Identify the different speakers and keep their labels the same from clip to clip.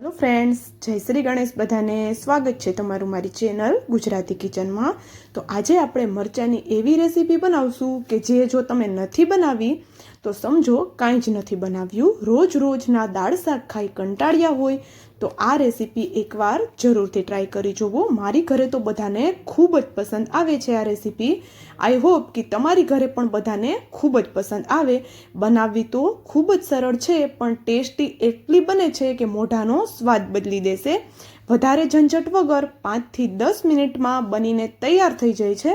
Speaker 1: Hello friends જય શ્રી ગણેશ બધાને સ્વાગત છે તમારું મારી ચેનલ ગુજરાતી કિચનમાં તો આજે આપણે મરચાંની એવી રેસીપી બનાવશું કે જે જો તમે નથી બનાવી તો સમજો, કાંઈ જ નથી બનાવ્યું. રોજ રોજના દાળ શાક ખાઈ કંટાળ્યા હોય તો આ રેસીપી એકવાર જરૂરથી ટ્રાય કરી જુઓ મારી ઘરે તો બધાને ખૂબ જ પસંદ આવે છે આ રેસીપી. આઈ હોપ કે તમારી ઘરે પણ બધાને ખૂબ જ પસંદ આવે. બનાવવી તો ખૂબ જ સરળ છે, પણ ટેસ્ટી એટલી બને છે કે મોઢાનો સ્વાદ બદલી દેશે. વધારે ઝંઝટ વગર પાંચથી દસ મિનિટમાં બનીને તૈયાર થઈ જાય છે.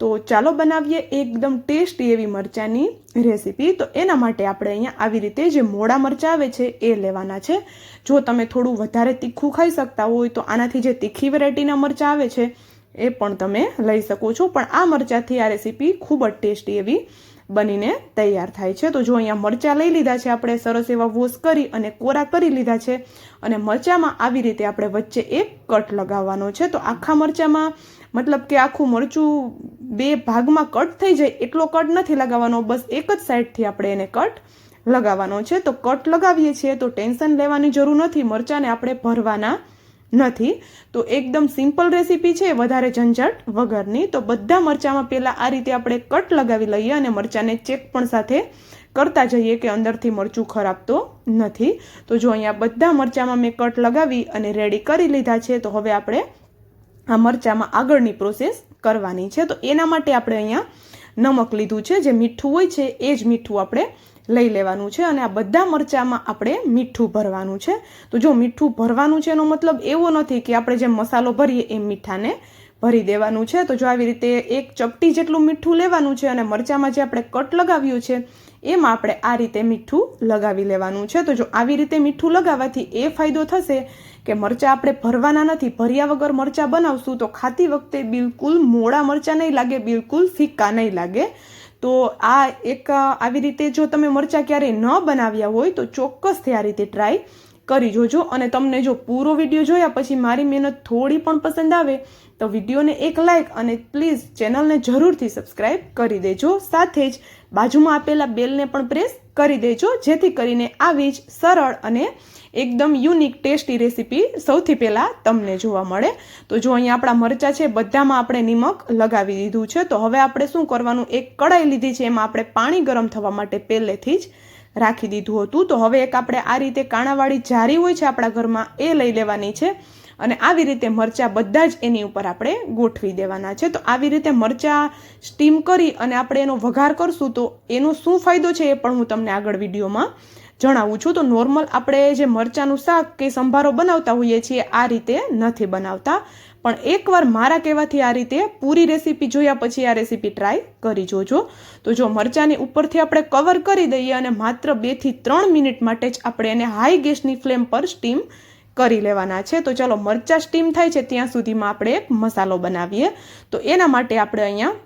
Speaker 1: તો ચાલો બનાવીએ એકદમ ટેસ્ટી એવી મરચાંની રેસીપી. તો એના માટે આપણે અહીંયા આવી રીતે જે મોડા મરચાં આવે છે એ લેવાના છે. જો તમે થોડું વધારે તીખું ખાઈ શકતા હોય તો આનાથી જે તીખી વેરાયટીના મરચાં આવે છે એ પણ તમે લઈ શકો છો. પણ આ મરચાંથી આ રેસીપી ખૂબ જ ટેસ્ટી એવી બનીને તૈયાર થાય છે. તો જો અહીંયા મરચાં લઈ લીધા છે આપણે, સરસ એવા વોશ કરી અને કોરા કરી લીધા છે અને મરચાંમાં આવી રીતે આપણે વચ્ચે એક કટ લગાવવાનો છે. તો આખા મરચાંમાં મતલબ કે આખું મરચું બે ભાગમાં કટ થઈ જાય, એટલો કટ નથી લગાવવાનો, બસ એક જ સાઈડથી આપણે એને કટ લગાવવાનો છે. તો કટ લગાવીએ છીએ તો ટેન્શન લેવાની જરૂર નથી, મરચાંને આપણે ભરવાના નથી. તો એકદમ સિમ્પલ રેસીપી છે, વધારે ઝંઝટ વગરની. તો બધા મરચાંમાં પહેલાં આ રીતે આપણે કટ લગાવી લઈએ અને મરચાંને ચેક પણ સાથે કરતા જઈએ કે અંદરથી મરચું ખરાબ તો નથી. તો જો અહીંયા બધા મરચાંમાં મેં કટ લગાવી અને રેડી કરી લીધા છે, તો હવે આપણે આ મરચાંમાં આગળની પ્રોસેસ કરવાની છે. તો એના માટે આપણે અહીંયા નમક લીધું છે. જે મીઠું હોય છે, એ જ મીઠું આપણે લઈ લેવાનું છે અને આ બધા મરચાંમાં આપણે મીઠું ભરવાનું છે. તો જો મીઠું ભરવાનું છે એનો મતલબ એવો નથી કે આપણે જેમ મસાલો ભરીએ એમ મીઠાને ભરી દેવાનું છે. તો જો આવી રીતે એક ચપટી જેટલું મીઠું લેવાનું છે અને મરચાંમાં જે આપણે કટ લગાવ્યું છે, એમાં આપણે આ રીતે મીઠું લગાવી લેવાનું છે. તો જો આવી રીતે મીઠું લગાવવાથી એ ફાયદો થશે કે મરચાં આપણે ભરવાના નથી, ભર્યા વગર મરચાં બનાવશું તો ખાતી વખતે બિલકુલ મોડા મરચાં નહીં લાગે, બિલકુલ ફિક્કા નહીં લાગે. તો આ એક આવી રીતે જો તમે મરચાં ક્યારેય ન બનાવ્યા હોય તો ચોક્કસથી આ રીતે ટ્રાય કરી જોજો. અને તમને જો પૂરો વીડિયો જોયા પછી મારી મહેનત થોડી પણ પસંદ આવે તો વિડીયોને એક લાઇક અને પ્લીઝ ચેનલને જરૂરથી સબસ્ક્રાઇબ કરી દેજો. સાથે જ બાજુમાં આપેલા બેલને પણ પ્રેસ કરી દેજો, જેથી કરીને આવી જ સરળ અને એકદમ યુનિક ટેસ્ટી રેસીપી સૌથી પહેલાં તમને જોવા મળે. તો જો અહીંયા આપણા મરચાં છે, બધામાં આપણે નિમક લગાવી દીધું છે. તો હવે આપણે શું કરવાનું? એક કડાઈ લીધી છે, એમાં આપણે પાણી ગરમ થવા માટે પહેલેથી જ રાખી દીધું હતું. તો હવે એક આપણે આ રીતે કાણાવાળી જારી હોય છે આપણા ઘરમાં, એ લઈ લેવાની છે. અને આવી રીતે મરચાં બધા જ એની ઉપર આપણે ગોઠવી દેવાના છે. તો આવી રીતે મરચાં સ્ટીમ કરી અને આપણે એનો વઘાર કરશું તો એનો શું ફાયદો છે એ પણ હું તમને આગળ વિડીયોમાં જણાવું છું. તો નોર્મલ આપણે જે મરચાંનું શાક કે સંભારો બનાવતા હોઈએ છીએ આ રીતે નથી બનાવતા. પણ એકવાર મારા કહેવાથી આ રીતે પૂરી રેસીપી જોયા પછી આ રેસીપી ટ્રાય કરી જોજો. તો જો મરચાંની ઉપરથી આપણે કવર કરી દઈએ અને માત્ર બેથી ત્રણ મિનિટ માટે જ આપણે એને હાઈ ગેસની ફ્લેમ પર સ્ટીમ કરી લેવાના છે. તો ચલો મરચાં સ્ટીમ થાય છે ત્યાં સુધીમાં આપણે એક મસાલો બનાવીએ. તો એના માટે આપણે અહીંયા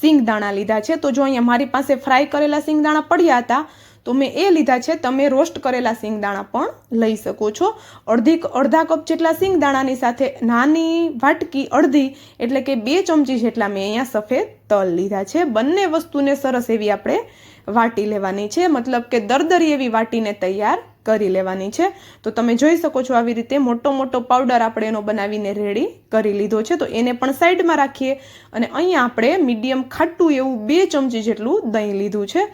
Speaker 1: સિંગદાણા લીધા છે. તો જો અહીંયા મારી પાસે ફ્રાય કરેલા સિંગદાણા પડ્યા હતા, તો મેં એ લીધા છે. તમે રોસ્ટ કરેલા સિંગદાણા પણ લઈ શકો છો. અડધી અડધા કપ જેટલા સિંગદાણાની સાથે નાની વાટકી અડધી, એટલે કે બે ચમચી જેટલા મેં અહીંયા સફેદ તલ લીધા છે. બંને વસ્તુને સરસ એવી આપણે વાટી લેવાની છે. મતલબ કે દરદરી એવી વાટીને તૈયાર કરી લેવાની છે. તો તમે જોઈ શકો છો આવી રીતે મોટો મોટો પાવડર આપણે એનો બનાવીને રેડી કરી લીધો છે. તો એને પણ સાઈડમાં રાખીએ અને અહીંયા આપણે મીડિયમ ખાટું એવું બે ચમચી જેટલું દહીં લીધું છે.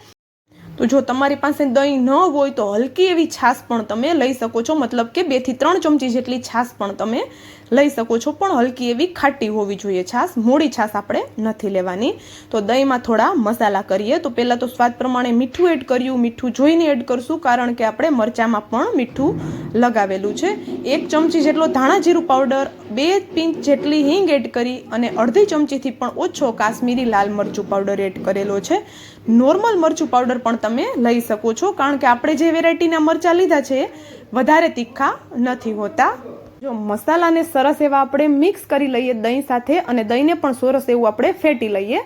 Speaker 1: તો જો તમારી પાસે દહીં ન હોય તો હલકી એવી છાશ પણ તમે લઈ શકો છો. મતલબ કે બેથી ત્રણ ચમચી જેટલી છાશ પણ તમે લઈ શકો છો, પણ હલકી એવી ખાટી હોવી જોઈએ. છાશ, મોડી છાશ આપણે નથી લેવાની. તો દહીંમાં થોડા મસાલા કરીએ. તો પહેલાં તો સ્વાદ પ્રમાણે મીઠું એડ કર્યું. મીઠું જોઈને એડ કરશું, કારણ કે આપણે મરચાંમાં પણ મીઠું લગાવેલું છે. એક ચમચી જેટલો ધાણા જીરું પાવડર, બે પિંચ જેટલી હિંગ એડ કરી અને અડધી ચમચીથી પણ ઓછો કાશ્મીરી લાલ મરચું પાવડર એડ કરેલો છે. નોર્મલ મરચું પાવડર પણ તમે લઈ શકો છો, કારણ કે આપણે જે વેરાયટીના મરચાં લીધા છે, વધારે તીખા નથી હોતા. જો મસાલાને સરસ એવા આપણે મિક્સ કરી લઈએ દહીં સાથે અને દહીંને પણ સરસ એવું આપણે ફેટી લઈએ,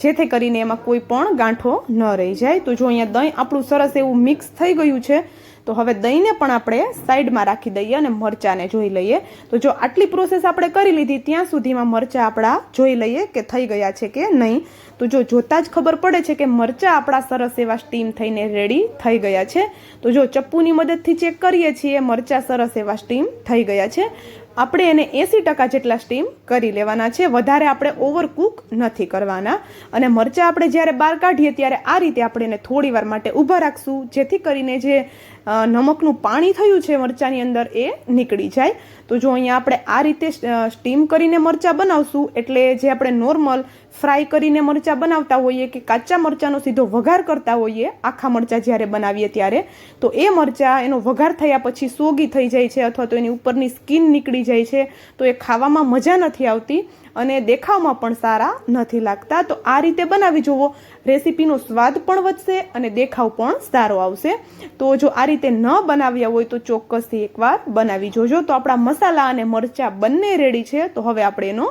Speaker 1: જેથી કરીને એમાં કોઈ પણ ગાંઠો ન રહી જાય. તો જો અહીંયા દહીં આપણું સરસ એવું મિક્સ થઈ ગયું છે તો હવે દહીંને પણ આપણે સાઈડમાં રાખી દઈએ અને મરચાંને જોઈ લઈએ. તો જો આટલી પ્રોસેસ આપણે કરી લીધી, ત્યાં સુધીમાં મરચાં આપણા જોઈ લઈએ કે થઈ ગયા છે કે નહીં. તો જો જોતાં જ ખબર પડે છે કે મરચાં આપણા સરસ એવા સ્ટીમ થઈને રેડી થઈ ગયા છે. તો જો ચપ્પુની મદદથી ચેક કરીએ છીએ, મરચાં સરસ એવા સ્ટીમ થઈ ગયા છે. આપણે એને એંસી ટકા જેટલા સ્ટીમ કરી લેવાના છે. વધારે આપણે ઓવરકુક નથી કરવાના. અને મરચાં આપણે જ્યારે બહાર કાઢીએ ત્યારે આ રીતે આપણે એને થોડી વાર માટે ઊભા રાખશું. જેથી કરીને જે નમકનું પાણી થયું છે મરચાંની અંદર એ નીકળી જાય. તો જો અહીંયા આપણે આ રીતે સ્ટીમ કરીને મરચાં બનાવશું, એટલે જે આપણે નોર્મલ ફ્રાય કરીને મરચાં બનાવતા હોઈએ કે કાચા મરચાંનો સીધો વઘાર કરતા હોઈએ, આખા મરચાં જ્યારે બનાવીએ ત્યારે, તો એ મરચાં એનો વઘાર થયા પછી સોગી થઈ જાય છે અથવા તો એની ઉપરની સ્કીન નીકળી જાય છે, તો એ ખાવામાં મજા નથી આવતી અને દેખાવમાં પણ સારા નથી લાગતા. તો આ રીતે બનાવી જુઓ રેસીપીનો સ્વાદ પણ વધશે અને દેખાવ પણ સારો આવશે. તો જો આ રીતે ન બનાવ્યા હોય તો ચોક્કસથી એકવાર બનાવી જોજો. તો આપણા મસાલા અને મરચાં બંને રેડી છે. તો હવે આપણે એનો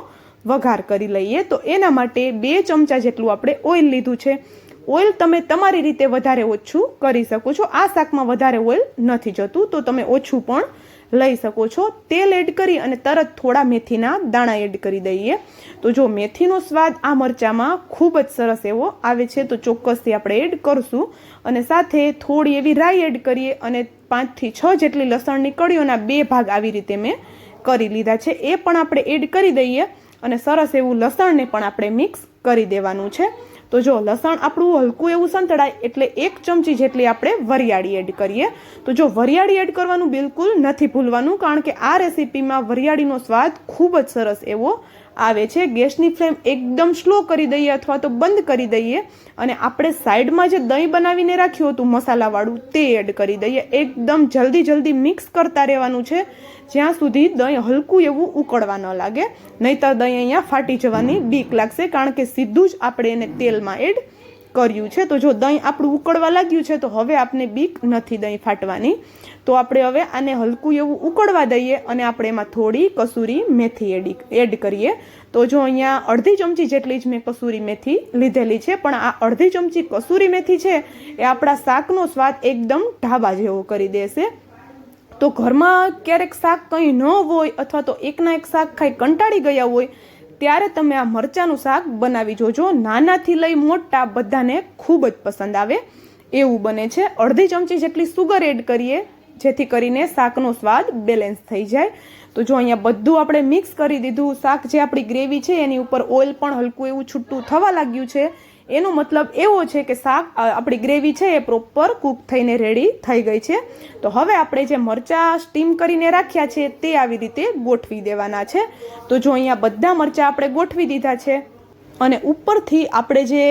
Speaker 1: વઘાર કરી લઈએ. તો એના માટે બે ચમચા જેટલું આપણે ઓઇલ લીધું છે. ઓઇલ તમે તમારી રીતે વધારે ઓછું કરી શકો છો. આ શાકમાં વધારે ઓઇલ નથી જતું. તો તમે ઓછું પણ લઈ શકો છો. તેલ એડ કરી અને તરત થોડા મેથીના દાણા એડ કરી દઈએ. તો જો મેથીનો સ્વાદ આ મરચાંમાં ખૂબ જ સરસ એવો આવે છે, તો ચોક્કસથી આપણે એડ કરશું. અને સાથે થોડી એવી રાઈ એડ કરીએ અને પાંચથી છ જેટલી લસણની કળીઓના બે ભાગ આવી રીતે મેં કરી લીધા છે. એ પણ આપણે એડ કરી દઈએ અને સરસ એવું લસણને પણ આપણે મિક્સ કરી દેવાનું છે. તો જો લસણ આપણું હલકું એવું સંતળાય એટલે એક ચમચી જેટલી આપણે વરિયાળી એડ કરીએ. તો જો વરિયાળી એડ કરવાનું બિલકુલ નથી ભૂલવાનું, કારણ કે આ રેસીપીમાં વરિયાળીનો સ્વાદ ખૂબ જ સરસ એવો આવે છે. ગેસની ફ્લેમ એકદમ સ્લો કરી દઈએ અથવા તો બંધ કરી દઈએ અને આપણે સાઈડમાં જે દહીં બનાવીને રાખ્યું હતું, મસાલાવાળું, તે એડ કરી દઈએ. એકદમ જલ્દી જલ્દી મિક્સ કરતા રહેવાનું છે. જ્યાં સુધી દહીં હલકું એવું ઉકળવા ન લાગે. નહીંતર દહીં અહીંયા ફાટી જવાની બીક લાગશે, કારણ કે સીધું જ આપણે એને તેલમાં એડ કર્યું છે, તો જો દહીં આપણું ઉકળવા લાગ્યું છે, તો હવે આપને બીક નથી દહીં ફાટવાની. તો આપણે હવે આને હલકું એવું ઉકળવા દઈએ અને આપણે એમાં થોડી કસૂરી મેથી એડી, એડ કરીએ. તો જો અહીંયા અડધી ચમચી જેટલી જ મેં કસૂરી મેથી લીધેલી છે, પણ આ અડધી ચમચી કસૂરી મેથી છે, એ આપણા શાકનો સ્વાદ એકદમ ઢાબા જેવો કરી દેશે. તો ઘરમાં ક્યારેક શાક કંઈ ન હોય અથવા તો એકના એક શાક ખાઈ કંટાળી ગયા હોય ત્યારે તમે આ મરચાંનું શાક બનાવી જોજો. નાનાથી લઈ મોટા બધાને ખૂબ જ પસંદ આવે. એવું બને છે. અડધી ચમચી જેટલી સુગર એડ કરીએ, જેથી કરીને શાકનો સ્વાદ બેલેન્સ થઈ જાય. તો જો અહીંયા બધું આપણે મિક્સ કરી દીધું, શાક જે આપણી ગ્રેવી છે, એની ઉપર ઓઇલ પણ હલકું એવું છૂટું થવા લાગ્યું છે એનો મતલબ એવો છે કે શાક આપણી ગ્રેવી છે એ પ્રોપર કૂક થઈને રેડી થઈ ગઈ છે. તો હવે આપણે જે મરચાં સ્ટીમ કરીને રાખ્યા છે તે આવી રીતે ગોઠવી દેવાના છે. તો જો અહીંયા બધા મરચાં આપણે ગોઠવી દીધા છે અને ઉપરથી આપણે જે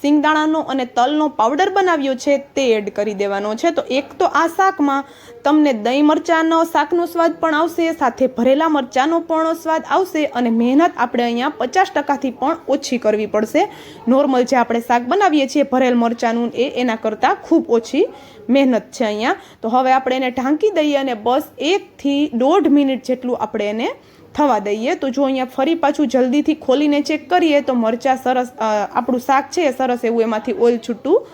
Speaker 1: સિંગદાણાનો અને તલનો પાવડર બનાવ્યો છે તે એડ કરી દેવાનો છે. તો એક તો આ શાકમાં તમને દહીં મરચાંનો શાકનો સ્વાદ પણ આવશે, સાથે ભરેલા મરચાંનો પણ સ્વાદ આવશે અને મહેનત આપણે અહીંયા પચાસ ટકાથી પણ ઓછી કરવી પડશે. નોર્મલ જે આપણે શાક બનાવીએ છીએ ભરેલ મરચાંનું એ, એના કરતાં ખૂબ ઓછી મહેનત છે અહીંયા. તો હવે આપણે એને ઢાંકી દઈએ અને બસ એકથી દોઢ મિનિટ જેટલું આપણે એને થવા દઈએ, તો જો અહીંયા ફરી પાછું જલ્દીથી ખોલીને ચેક કરીએ, તો મરચાં સરસ આપણું શાક છે એ સરસ એવું એમાંથી ઓઇલ છૂટું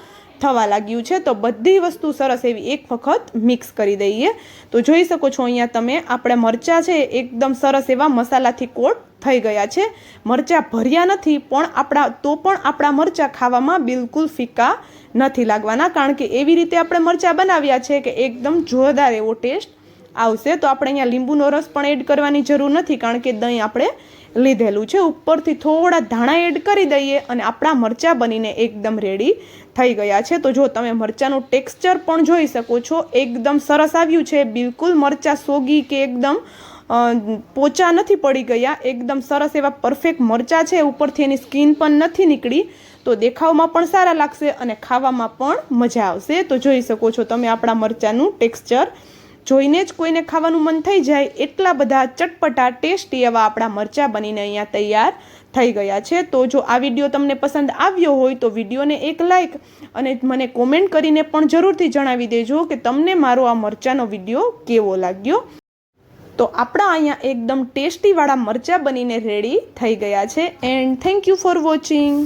Speaker 1: થવા લાગ્યું છે. તો બધી વસ્તુ સરસ એવી એક વખત મિક્સ કરી દઈએ. તો જોઈ શકો છો અહીંયા તમે, આપણે મરચાં છે એકદમ સરસ એવા મસાલાથી કોટ થઈ ગયા છે. મરચાં ભર્યા નથી, પણ આપણા, તો પણ આપણા મરચાં ખાવામાં બિલકુલ ફીકા નથી લાગવાના, કારણ કે એવી રીતે આપણે મરચાં બનાવ્યા છે કે એકદમ જોરદાર એવો ટેસ્ટ આવશે, તો આપણે અહીંયા લીંબુનો રસ પણ એડ કરવાની જરૂર નથી, કારણ કે દહીં આપણે લીધેલું છે. ઉપરથી થોડા ધાણા એડ કરી દઈએ અને આપણા મરચાં બનીને એકદમ રેડી થઈ ગયા છે. તો જો તમે મરચાંનું ટેક્સચર પણ જોઈ શકો છો, એકદમ સરસ આવ્યું છે. બિલકુલ મરચાં સોગી કે એકદમ પોચા નથી પડી ગયા. એકદમ સરસ એવા પરફેક્ટ મરચાં છે. ઉપરથી એની સ્કિન પણ નથી નીકળી. તો દેખાવમાં પણ સારા લાગશે અને ખાવામાં પણ મજા આવશે. તો જોઈ શકો છો તમે આપણા મરચાંનું ટેક્સચર જોઈને જ કોઈને ખાવાનું મન થઈ જાય એટલા બધા ચટપટા, ટેસ્ટી એવા આપણા મરચાં બનીને અહીંયા તૈયાર થઈ ગયા છે. તો જો આ વીડિયો તમને પસંદ આવ્યો હોય તો વિડીયોને એક લાઈક અને મને કોમેન્ટ કરીને પણ જરૂરથી જણાવી દેજો કે તમને મારો આ મરચાંનો વીડિયો કેવો લાગ્યો. તો આપણા અહીંયા એકદમ ટેસ્ટીવાળા મરચાં બનીને રેડી થઈ ગયા છે. And thank you for watching.